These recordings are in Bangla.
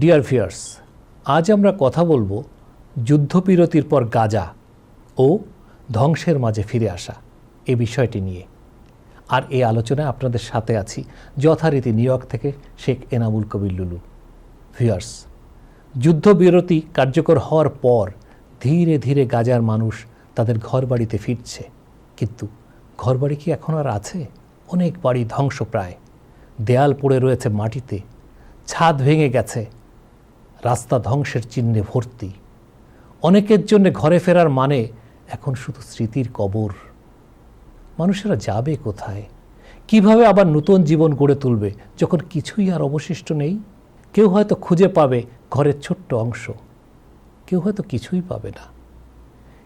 ডিয়ার ভিয়ার্স আজ আমরা কথা বলব যুদ্ধবিরতির পর গাজা ও ধ্বংসের মাঝে ফিরে আসা এ বিষয়টি নিয়ে। আর এই আলোচনায় আপনাদের সাথে আছি যথারীতি নিউ ইয়র্ক থেকে শেখ এনামুল কবির লুলু। ভিয়ার্স যুদ্ধবিরতি কার্যকর হওয়ার পর ধীরে ধীরে গাজার মানুষ তাদের ঘরবাড়িতে ফিরছে। কিন্তু ঘরবাড়ি কি এখন আর আছে? অনেক বাড়ি ধ্বংস প্রায় দেয়াল পড়ে রয়েছে মাটিতে। ছাদ ভেঙে গেছে। রাস্তা ধ্বংসের চিহ্নে ভর্তি। অনেকের জন্য ঘরে ফেরার মানে এখন শুধু স্মৃতির কবর। মানুষেরা যাবে কোথায়? কীভাবে আবার নতুন জীবন গড়ে তুলবে? যখন কিছুই আর অবশিষ্ট নেই, কেউ হয়তো খুঁজে পাবে ঘরের ছোট্ট অংশ। কেউ হয়তো কিছুই পাবে না।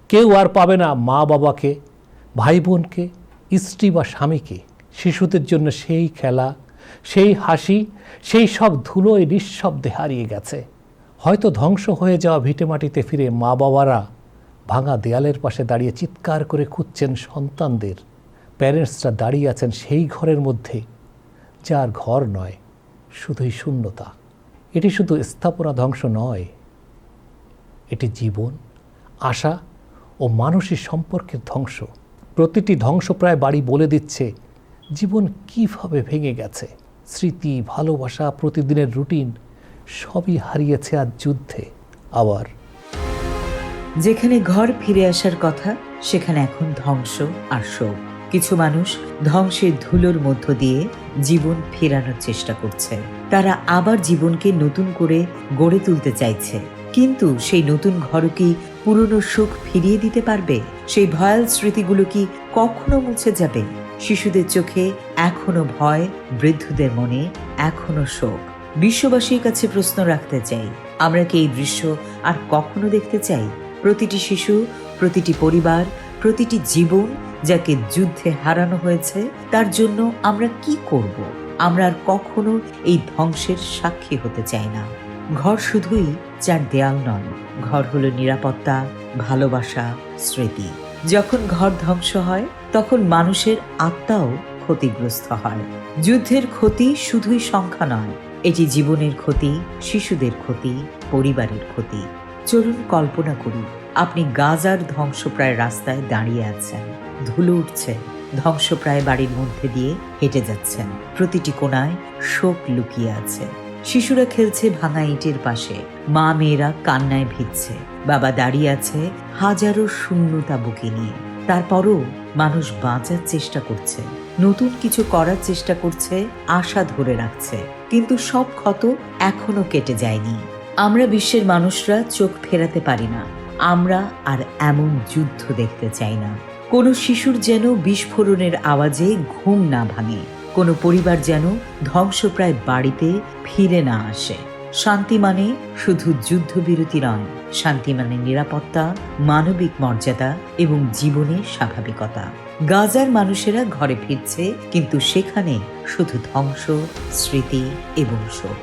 কেউ আর পাবে না মা বাবাকে ভাই বোনকে স্ত্রী বা স্বামীকে। শিশুদের জন্য সেই খেলা, সেই হাসি, সেই সব ধুলোয় নিঃশব্দে হারিয়ে গেছে। হয়তো ধ্বংস হয়ে যাওয়া ভিটেমাটিতে ফিরে মা বাবারা ভাঙা দেয়ালের পাশে দাঁড়িয়ে চিৎকার করে খুঁজছেন সন্তানদের। প্যারেন্টসরা দাঁড়িয়ে আছেন সেই ঘরের মধ্যে, যার ঘর নয়, শুধুই শূন্যতা। এটি শুধু স্থাপনা ধ্বংস নয়, এটি জীবন, আশা ও মানসিক সম্পর্কের ধ্বংস। প্রতিটি ধ্বংসপ্রায় বাড়ি বলে দিচ্ছে, জীবন কীভাবে ভেঙে গেছে? স্মৃতি, ভালোবাসা, প্রতিদিনের রুটিন সবই হারিয়েছে আজ যুদ্ধে, আবার। যেখানে ঘর ফিরে আসার কথা, সেখানে এখন ধ্বংস আর শোক। কিছু মানুষ ধ্বংসের ধুলোর মধ্য দিয়ে জীবন ফেরানোর চেষ্টা করছে। তারা আবার জীবনকে নতুন করে গড়ে তুলতে চাইছে। কিন্তু সেই নতুন ঘর কি পুরনো সুখ ফিরিয়ে দিতে পারবে? সেই ভয়াল স্মৃতিগুলো কি কখনো মুছে যাবে? শিশুদের চোখে এখনও ভয়, বৃদ্ধদের মনে এখনও শোক। বিশ্ববাসীর কাছে প্রশ্ন রাখতে চাই, আমরা কি এই দৃশ্য আর কখনো দেখতে চাই? প্রতিটি শিশু, প্রতিটি পরিবার, প্রতিটি জীবন যাকে যুদ্ধে হারানো হয়েছে, তার জন্য আমরা কি করব? আমরা আর কখনো এই ধ্বংসের সাক্ষী হতে চাই না। ঘর শুধুই যার দেয়াল নয়, ঘর হলো নিরাপত্তা, ভালোবাসা, স্মৃতি। যখন ঘর ধ্বংস হয়, তখন মানুষের আত্মাও ক্ষতিগ্রস্ত হয়। যুদ্ধের ক্ষতি শুধুই সংখ্যা নয় এটি জীবনের ক্ষতি, শিশুদের ক্ষতি, পরিবারের ক্ষতি, চলুন কল্পনা করি, আপনি গাজার ধ্বংসপ্রায় রাস্তায় দাঁড়িয়ে আছেন, ধুলো উঠছে, ধ্বংসপ্রায় বাড়ির মধ্যে দিয়ে হেঁটে যাচ্ছেন, প্রতিটি কোনায় শোক লুকিয়ে আছে, শিশুরা খেলছে ভাঙা ইটের পাশে, মা মেয়েরা কান্নায় ভিজছে, বাবা দাঁড়িয়ে আছে হাজারো শূন্যতা বুকে নিয়ে, তারপরও মানুষ বাঁচার চেষ্টা করছে। নতুন কিছু করার চেষ্টা করছে, আশা ধরে রাখছে। কিন্তু সব ক্ষত এখনও কেটে যায়নি। আমরা বিশ্বের মানুষরা চোখ ফেরাতে পারি না। আমরা আর এমন যুদ্ধ দেখতে চাই না। কোনো শিশুর যেন বিস্ফোরণের আওয়াজে ঘুম না ভাঙে। কোনো পরিবার যেন ধ্বংসপ্রায় বাড়িতে ফিরে না আসে। শান্তি মানে শুধু যুদ্ধবিরতি নয়। শান্তি মানে নিরাপত্তা, মানবিক মর্যাদা এবং জীবনের স্বাভাবিকতা। গাজার মানুষেরা ঘরে ফিরছে, কিন্তু সেখানে শুধু ধ্বংস, স্মৃতি এবং শোক।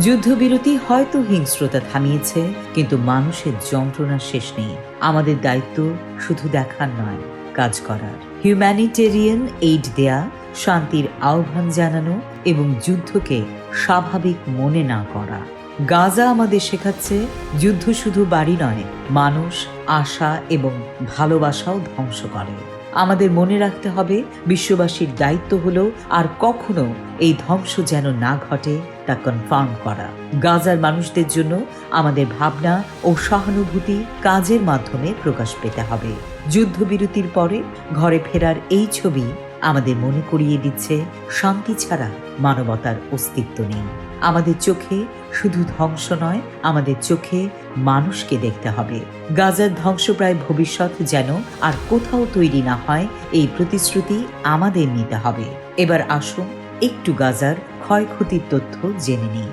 যুদ্ধবিরতি হয়তো হিংস্রতা থামিয়েছে, কিন্তু মানুষের যন্ত্রণা শেষ নেই। আমাদের দায়িত্ব শুধু দেখার নয়, কাজ করার। হিউম্যানিটেরিয়ান এইড দেয়া, শান্তির আহ্বান জানানো এবং যুদ্ধকে স্বাভাবিক মনে না করা। গাজা আমাদের শেখাচ্ছে, যুদ্ধ শুধু বাড়ি নয়, মানুষ, আশা এবং ভালোবাসাও ধ্বংস করে। আমাদের মনে রাখতে হবে, বিশ্ববাসীর দায়িত্ব হলো আর কখনো এই ধ্বংস যেন না ঘটে তা কনফার্ম করা। গাজার মানুষদের জন্য আমাদের ভাবনা ও সহানুভূতি কাজের মাধ্যমে প্রকাশ পেতে হবে। যুদ্ধবিরতির পরে ঘরে ফেরার এই ছবি আমাদের মনে করিয়ে দিচ্ছে শান্তি ছাড়া মানবতার অস্তিত্ব নেই। আমাদের চোখে শুধু ধ্বংস নয়, আমাদের চোখে মানুষকে দেখতে হবে। গাজার ধ্বংসপ্রায় ভবিষ্যৎ যেন আর কোথাও তৈরি না হয়, এই প্রতিশ্রুতি আমাদের নিতে হবে। এবার আসুন একটু গাজার ক্ষয়ক্ষতির তথ্য জেনে নিই।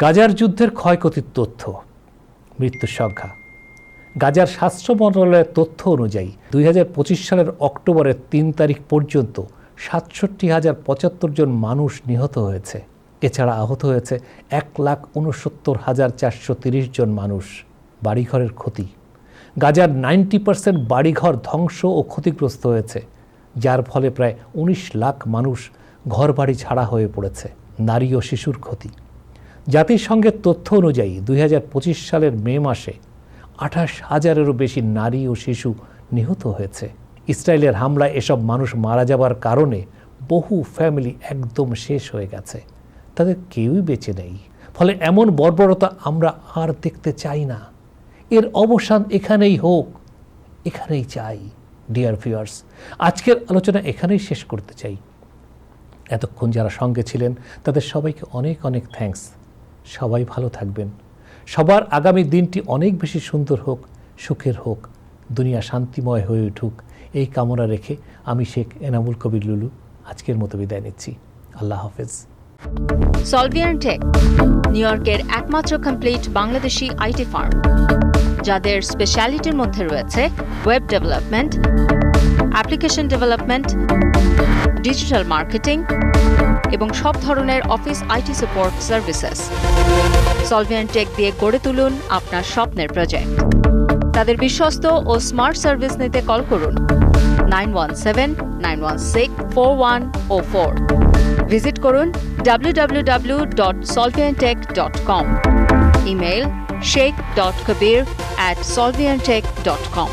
গাজার যুদ্ধের ক্ষয়ক্ষতির তথ্য, মৃত্যুর সংখ্যা। গাজার স্বাস্থ্য মন্ত্রণালয়ের তথ্য অনুযায়ী দুই হাজার পঁচিশ সালের অক্টোবরের তিন তারিখ পর্যন্ত সাতষট্টি হাজার পঁচাত্তর জন মানুষ নিহত হয়েছে। এছাড়া আহত হয়েছে এক লাখ উনসত্তর হাজার চারশো তিরিশ জন মানুষ। বাড়িঘরের ক্ষতি। গাজার নাইনটি পার্সেন্ট বাড়িঘর ধ্বংস ও ক্ষতিগ্রস্ত হয়েছে, যার ফলে প্রায় উনিশ লাখ মানুষ ঘরবাড়ি ছাড়া হয়ে পড়েছে, নারী ও শিশুর ক্ষতি। জাতিসংঘের তথ্য অনুযায়ী দুই হাজার পঁচিশ সালের মে মাসে আঠাশ হাজারেরও বেশি নারী ও শিশু নিহত হয়েছে। ইসরায়েলের হামলায় এসব মানুষ মারা যাবার কারণে বহু ফ্যামিলি একদম শেষ হয়ে গেছে। তাদের কেউই বেঁচে নেই। ফলে এমন বর্বরতা আমরা আর দেখতে চাই না। এর অবসান এখানেই হোক, এখানেই চাই, ডিয়ার ভিউয়ার্স। আজকের আলোচনা এখানেই শেষ করতে চাই। এতক্ষণ যারা সঙ্গে ছিলেন, তাদের সবাইকে অনেক অনেক থ্যাঙ্কস। সবাই ভালো থাকবেন। সবার আগামী দিনটি অনেক বেশি সুন্দর হোক, সুখের হোক, দুনিয়া শান্তিময় হয়ে উঠুক, এই কামনা রেখে আমি শেখ এনামুল কবির লুলু আজকের মতো বিদায় নিচ্ছি। আল্লাহ হাফেজ। সলভিয়ান টেক, নিউ ইয়র্কের একমাত্র কমপ্লিট বাংলাদেশি আইটি ফার্ম, যাদের স্পেশালিটির মধ্যে রয়েছে web development application development, digital marketing এবং সব ধরনের office IT support services Solvian Tech দিয়ে গড়ে তুলুন আপনার স্বপ্নের প্রজেক্ট তাদের বিশ্বস্ত ও স্মার্ট সার্ভিস নিতে কল করুন nine one seven, nine one six, four one oh four. Visit করুন www.solviantech.com email sheikh.kabir at solviantech.com